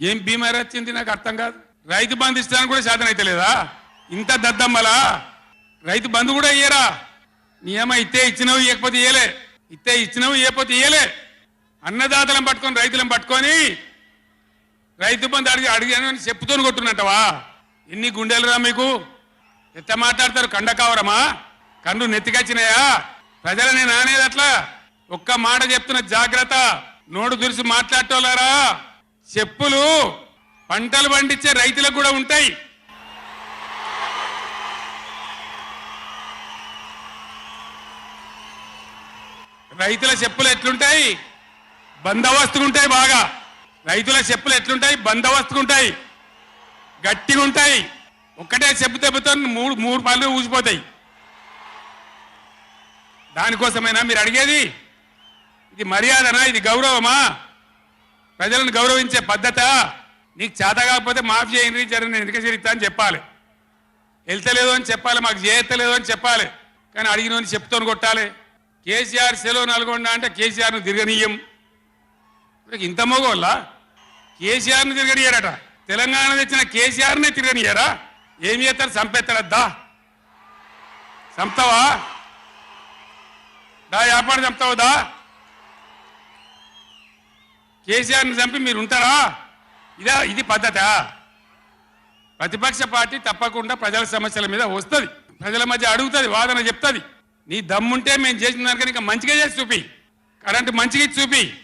ఏం బీమారి వచ్చింది నాకు అర్థం కాదు. రైతు బంధు ఇస్తానికి కూడా సాధన అయితే లేదా ఇంత దద్దమ్మలా? రైతు బంధు కూడా ఇయ్యరా? నియమ ఇతే ఇచ్చినవి ఇవ్వకపోతే ఇయ్యలే. ఇతే ఇచ్చినవి ఇవ్వకపోతే ఇయ్యలే. అన్నదాతలను పట్టుకొని రైతులను పట్టుకొని రైతు బంధు అడిగి అడిగాను చెప్పుతోని కొట్టున్నట్టవా ఎన్ని గుండెలురా మీకు? ఎంత మాట్లాడతారు? కండ కావరమా? కన్ను నెత్తికొచ్చినాయా? ప్రజలని నానేది అట్లా? ఒక్క మాట చెప్తున్న జాగ్రత్త. నోడు దురిసి మాట్లాడటోలారా చెప్పులు పంటలు పండించే రైతులకు కూడా ఉంటాయి. రైతుల చెప్పులు ఎట్లుంటాయి? బందోబస్తుకుంటాయి బాగా. రైతుల చెప్పులు ఎట్లుంటాయి? బందోబస్తుకుంటాయి గట్టిగా ఉంటాయి. ఒక్కటే చెప్పు దెబ్బతో మూడు మూడు పళ్ళు ఊసిపోతాయి. దానికోసమైనా మీరు అడిగేది? ఇది మర్యాదనా? ఇది గౌరవమా? ప్రజలను గౌరవించే పద్ధత? నీకు చేత కాకపోతే మాఫ్ చేయండి జర నేను ఎందుకు చేరిస్తా అని చెప్పాలి. వెళ్తలేదు అని చెప్పాలి మాకు చేయత్తలేదు అని చెప్పాలి. కానీ అడిగిన చెప్తూ కొట్టాలి. కేసీఆర్ సెలవు నల్గొండ అంటే కేసీఆర్ను తిరగనీయం. ఇంత మగోళ్ళ? కేసీఆర్ని తిరగనియరట. తెలంగాణ తెచ్చిన కేసీఆర్నే తిరగనియరా? ఏమి చేస్తారు? చంపేస్తాడద్దా? చంపుతావా? దా వ్యాపారం చంపుతావుదా కేసీఆర్ని చంపి మీరు ఉంటారా ఇదా ఇది పద్ధత? ప్రతిపక్ష పార్టీ తప్పకుండా ప్రజల సమస్యల మీద వస్తుంది. ప్రజల మధ్య అడుగుతుంది వాదన చెప్తుంది. నీ దమ్ముంటే మేము చేసిన దానికని ఇంకా మంచిగా చేసి చూపి. కరెంటు మంచిగా చూపి.